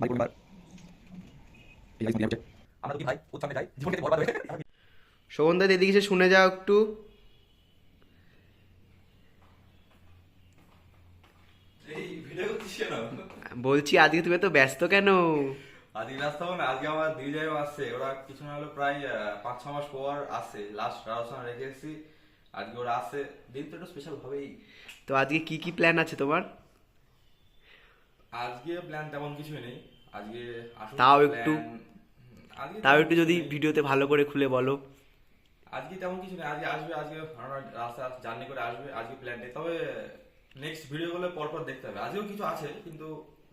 পরিবার আমরা দুই ভাই যাই। জীবনকে বরবাদ হয়ে শোভনদা এদিকে শুনে যাও একটু। বলছি আজকে তুমি এত ব্যস্ত কেন? আজকে ব্যস্ত হব না আজকে আমার দিদি যাই আসছে ওরা কিছু না হলে প্রায় আহ, পাঁচ ছ মাস পর আসছে লাস্ট রাজস্থান রেখে এসেছি। আজকে ওরা আসছে দিন তো একটু স্পেশাল হবেই তো আজকে কি কি প্ল্যান আছে তোমার? আজকে প্ল্যান তেমন কিছুই নেই। আজকে তাও একটু- আজকে তাও একটু যদি। ভিডিওতে ভালো করে খুলে বলো। আজকে তেমন কিছু নেই। আজকে আসবে আজকে রাস্তা জার্নি করে আসবে আজকে প্ল্যান নেই। তবে নেক্সট ভিডিও গুলো পর পর দেখতে হবে। আজকেও কিছু আছে কিন্তু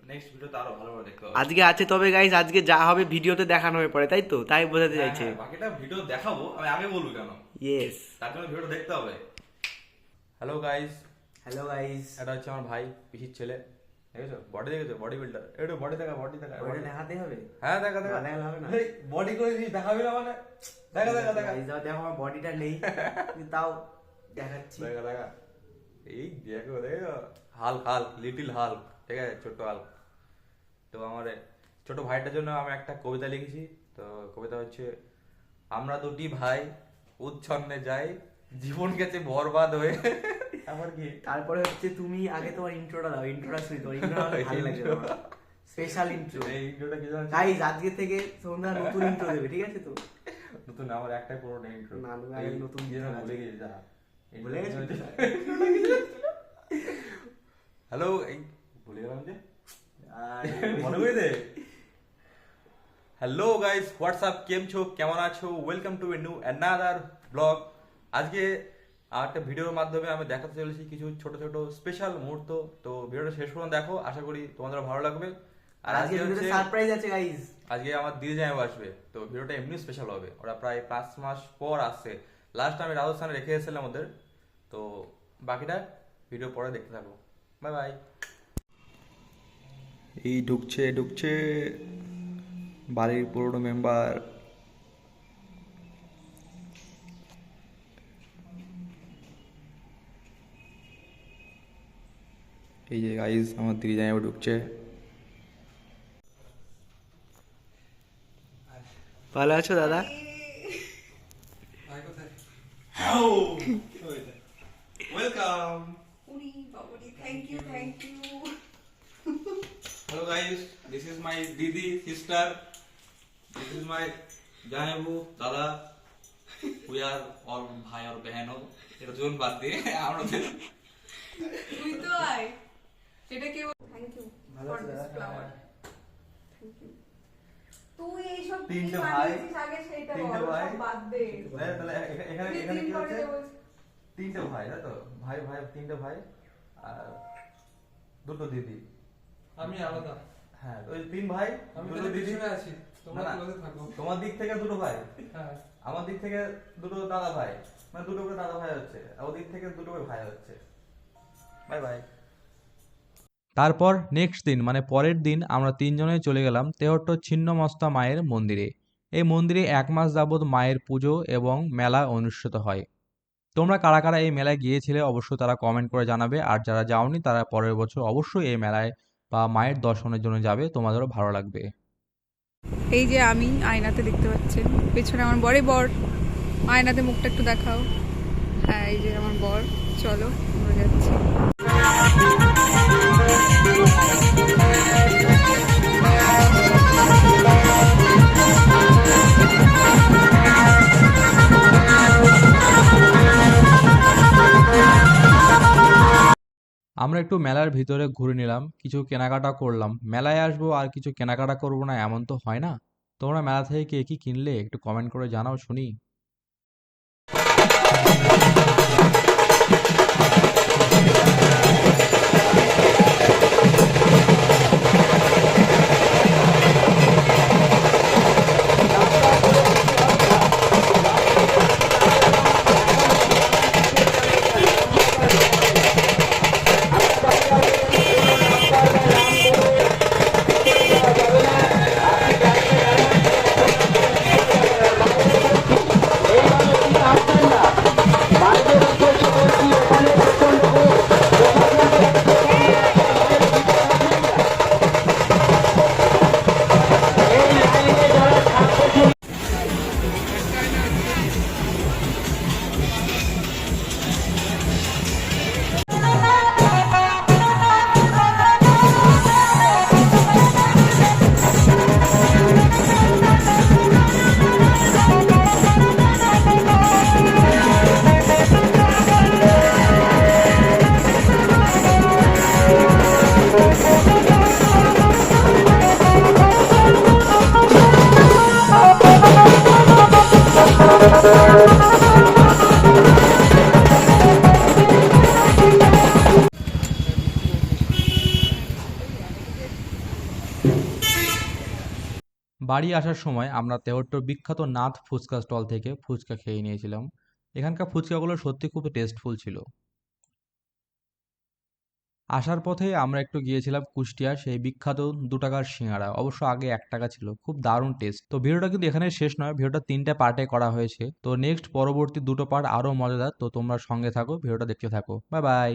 নেক্সট ভিডিওতে আরও ভালোভাবে দেখতে হবে। আজকে আছে তবে গাইজ আজকে যা হবে ভিডিওতে দেখানো হয়ে পড়ে তাই তো? তাই বোঝাতে হ্যাঁ, চাইছে। হ্যাঁ, বাকিটা ভিডিও দেখাবো আমি আগে বলব কেন? ইয়েস তার জন্য ভিডিওটা দেখতে হবে। হ্যালো গাইস হ্যালো গাইজ এটা হচ্ছে আমার ভাই পিসির ছেলে। দেখেছ? বডি দেখেছ? বডি বিল্ডার একটু বডি দেখা বডি দেখা body। দেখাতে হবে। হ্যাঁ দেখা দেখা। না হবে না। বডি করে দিস দেখাবি না মানে। দেখা দেখা দেখা। দেখো আমার বডিটা নেই। তাও দেখাচ্ছি। দেখা দেখা। এই দেখো দেখো হাল হাল লিটিল হাল ঠিক আছে? ছোট হাল তো আমার ছোট ভাইটার জন্য আমি একটা কবিতা লিখেছি। তো কবিতা হচ্ছে আমরা দুটি ভাই উচ্ছন্নে যাই জীবন গেছে বরবাদ হয়ে আমার কি তারপরে হচ্ছে তুমি আগে তোমার ইন্ট্রোটা দাও ইন্ট্রোটা শুনি তোমার ইন্ট্রোটা ভালো স্পেশাল ইন্ট্রো এই ইন্ট্রোটা কি জানো? গাইজ আজকে থেকে নতুন ইন্ট্রো দেবে ঠিক আছে তো? নতুন আমার ইন্ট্রো না, নতুন ভুলে। গেছি যা ভুলে গেছো? হ্যালো এই ভুলে গেলাম যে? মনে করে দে হ্যালো গাইস হোয়াটসঅ্যাপ কেম ছো কেমন আছো? Welcome to a new another blog আজকে আর একটা ভিডিওর মাধ্যমে আমি দেখাতে চলেছি কিছু ছোট ছোট স্পেশাল মুহূর্ত। তো ভিডিওটা শেষ পর্যন্ত দেখো আশা করি তোমাদের ভালো লাগবে। আর আজকে হচ্ছে সারপ্রাইজ আছে গাইজ আজকে আমার দিদি জামাই আসবে। তো ভিডিওটা এমনি স্পেশাল হবে। ওরা প্রায় পাঁচ মাস পর আসছে। লাস্ট আমি রাজস্থানে রেখে এসেছিলাম ওদের। তো বাকিটা ভিডিও পরে দেখতে থাকো। বাই বাই এই ঢুকছে ঢুকছে বাড়ির পুরনো মেম্বার এই যে গাইজ আমার দিদি জামাইবাবু ঢুকছে ভালো আছো দাদা welcome thank you thank you Hello guys, this is my Didi sister. This is my জামাইবু দাদা we are all ভাই আর বহন এটা জন বাদ দিয়ে আমরা তুই তো আয় সেটা কেউ thank you for this flower thank you তুই এইসব কি তিনটে ভাই, বানিয়েছিস আগে সেটা বল সব বাদ দে। তাহলে- তাহলে এখা- এখানে এখানে কি হচ্ছে? তিনটে ভাই তাই তো? ভাই ভাই তিনটে ভাই। আর দুটো দিদি। আমি আলাদা। হ্যাঁ এই তিন ভাই আমি দুটো দিদি। আছি। তোমরা দিক থেকে দুটো ভাই। হ্যাঁ। আমার দিক থেকে দুটো দাদা ভাই। মানে দুটো করে দাদা ভাই হচ্ছে। আর ওদিক থেকে দুটো করে ভাই হচ্ছে। বাই বাই তারপর নেক্সট দিন মানে পরের দিন আমরা তিনজনে চলে গেলাম তেহট্ট ছিন্নমস্তা মায়ের মন্দিরে। এই মন্দিরে এক মাস যাবৎ মায়ের পুজো এবং মেলা অনুষ্ঠিত হয়। তোমরা কারা কারা এই মেলায় গিয়েছিলে অবশ্যই তারা কমেন্ট করে জানাবে। আর যারা যাওনি, তারা পরের বছর অবশ্যই এই মেলায় বা মায়ের দর্শনের জন্য যাবে। তোমাদেরও ভালো লাগবে। এই যে আমি আয়নাতে দেখতে পাচ্ছেন পেছনে আমার বরে বর। আয়নাতে মুখটা একটু দেখাও। হ্যাঁ এই যে আমার বর। চলো, আমরা যাচ্ছি। আমরা একটু মেলার ভিতরে ঘুরে নিলাম, কিছু কেনাকাটা করলাম। মেলায় আসব আর কিছু কেনাকাটা করব না, এমন তো হয় না। তোমরা মেলা থেকে কে কি কিনলে একটু কমেন্ট করে জানাও শুনি। বাড়ি আসার সময় আমরা তেহট্টর বিখ্যাত নাথ ফুচকা স্টল থেকে ফুচকা খেয়ে নিয়েছিলাম। এখানকার ফুচকাগুলো সত্যি খুব টেস্টফুল ছিল। আসার পথে আমরা একটু গিয়েছিলাম কুষ্টিয়া, সেই বিখ্যাত দু টাকার সিঙ্গারা। অবশ্য আগে এক টাকা ছিল, খুব দারুণ টেস্ট তো ভিডিওটা কিন্তু এখানে শেষ নয়, ভিডিওটা তিনটে পার্টে করা হয়েছে। তো নেক্সট পরবর্তী দুটো পার্ট আরও মজাদার, তো তোমরা সঙ্গে থাকো, ভিডিওটা দেখতে থাকো। Bye bye